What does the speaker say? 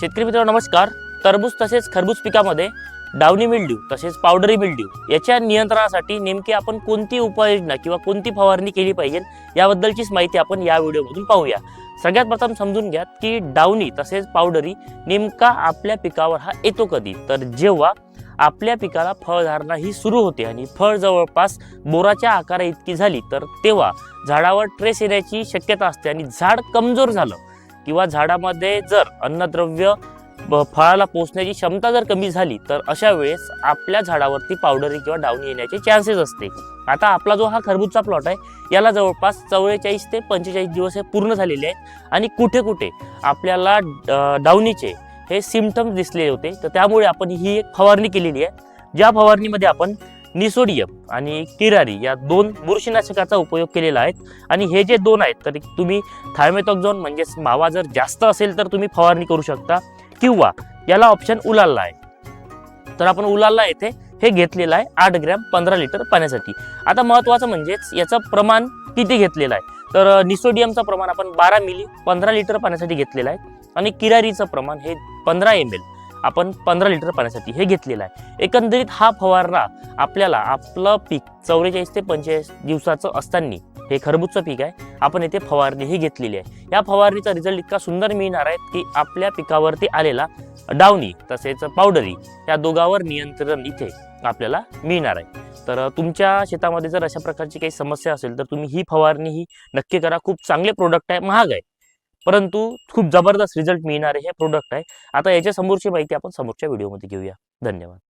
शेतकरी मित्रांनो नमस्कार. टरबूज तसेच खरबूज पिकामध्ये डावणी मिल्ड्यू तसेच पावडरी मिल्ड्यू याच्या नियंत्रणासाठी नेमकी आपण कोणती उपाययोजना किंवा कोणती फवारणी केली पाहिजे याबद्दलचीच माहिती आपण या व्हिडिओमधून पाहूया. सगळ्यात प्रथम समजून घ्या की डावणी तसेच पावडरी नेमका आपल्या पिकावर हा येतो कधी? तर जेव्हा आपल्या पिकाला फळधारणा ही सुरू होते आणि फळ जवळपास बोराच्या आकारा इतकी झाली तर तेव्हा झाडावर ट्रेस येण्याची शक्यता असते आणि झाड कमजोर झालं. किंवा झाडामध्ये जर अन्नद्रव्य फळाला पोचण्याची क्षमता जर कमी झाली तर अशा वेळेस आपल्या झाडावरती पावडरी किंवा डावणी येण्याचे चान्सेस असते. आता आपला जो हा खरबूजचा प्लॉट आहे याला जवळपास चव्वेचाळीस ते पंचेचाळीस दिवस हे पूर्ण झालेले आहेत आणि कुठे कुठे आपल्याला अ, डावणीचे हे सिमटम्स दिसले होते. तर त्यामुळे आपण ही एक फवारणी केलेली आहे. ज्या फवारणीमध्ये आपण निसोडियम आणि किरारी या दोन बुरशीनाशकाचा उपयोग केलेला आहे आणि हे जे दोन आहेत तर तुम्ही थायमेथॉक्झोन म्हणजेच मावा जर जास्त असेल तर तुम्ही फवारणी करू शकता. किंवा याला ऑप्शन उलालला आहे. तर आपण उलालला येथे हे घेतलेलं आहे आठ ग्रॅम पंधरा लिटर पाण्यासाठी. आता महत्त्वाचं म्हणजेच याचं प्रमाण किती घेतलेलं आहे? तर निसोडियमचं प्रमाण आपण बारा मिली पंधरा लिटर पाण्यासाठी घेतलेलं आहे. आणि किरारीचं प्रमाण हे पंधरा एम एल आपण पंधरा लिटर पाण्यासाठी हे घेतलेलं आहे. एकंदरीत हा फवारणा आपल्याला आपलं पीक चौवेचाळीस ते पंचेचाळीस दिवसाचं असताना हे खरबूजचं पीक आहे. आपण येथे फवारणी ही घेतलेली आहे. या फवारणीचा रिझल्ट इतका सुंदर मिळणार आहे की आपल्या पिकावरती आलेला डावणी तसेच पावडरी या दोघावर नियंत्रण इथे आपल्याला मिळणार आहे. तर तुमच्या शेतामध्ये जर अशा प्रकारची काही समस्या असेल तर तुम्ही ही फवारणी ही नक्की करा. खूप चांगले प्रोडक्ट आहे. महाग आहे. परंतु खूप जबरदस्त रिझल्ट मिळणारे हे प्रोडक्ट आहे. आता याच्या समोरची माहिती आपण समोरच्या व्हिडिओमध्ये घेऊया. धन्यवाद.